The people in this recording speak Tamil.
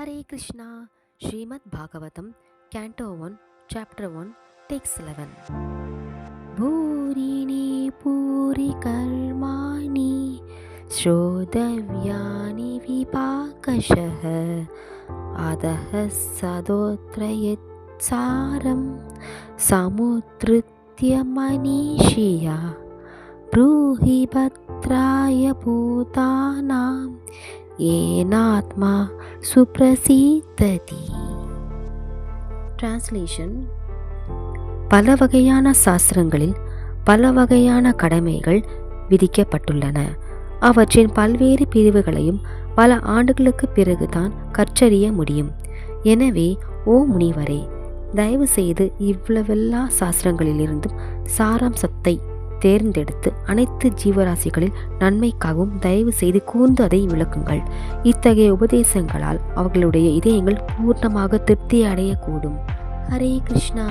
Hare Krishna. Srimad Bhagavatam canto one chapter one text eleven भूरिणी पूरिकर्माणि श्रोतव्यानि विपाकशः। अधः सदोत्र यत्सारं ब्रूहि ब्रूहिभत्राय भूतानां ஏனாத்மா சுப்ரசீததி டிரான்ஸ்லேஷன் பல வகையான சாஸ்திரங்களில் பல வகையான கடமைகள் விதிக்கப்பட்டுள்ளன. அவற்றின் பல்வேறு பிரிவுகளையும் பல ஆண்டுகளுக்கு பிறகுதான் கற்றறிய முடியும். எனவே ஓ முனிவரே தயவு செய்து இவ்வளவெல்லா சாஸ்திரங்களிலிருந்தும் சாராம்சத்தை தேர்ந்தெடுத்து அனைத்து ஜீவராசிகளில் நன்மைக்காகவும் தயவு செய்து கூர்ந்து அதை விளக்குங்கள். இத்தகைய உபதேசங்களால் அவர்களுடைய இதயங்கள் பூர்ணமாக திருப்தி அடையக்கூடும். ஹரே கிருஷ்ணா.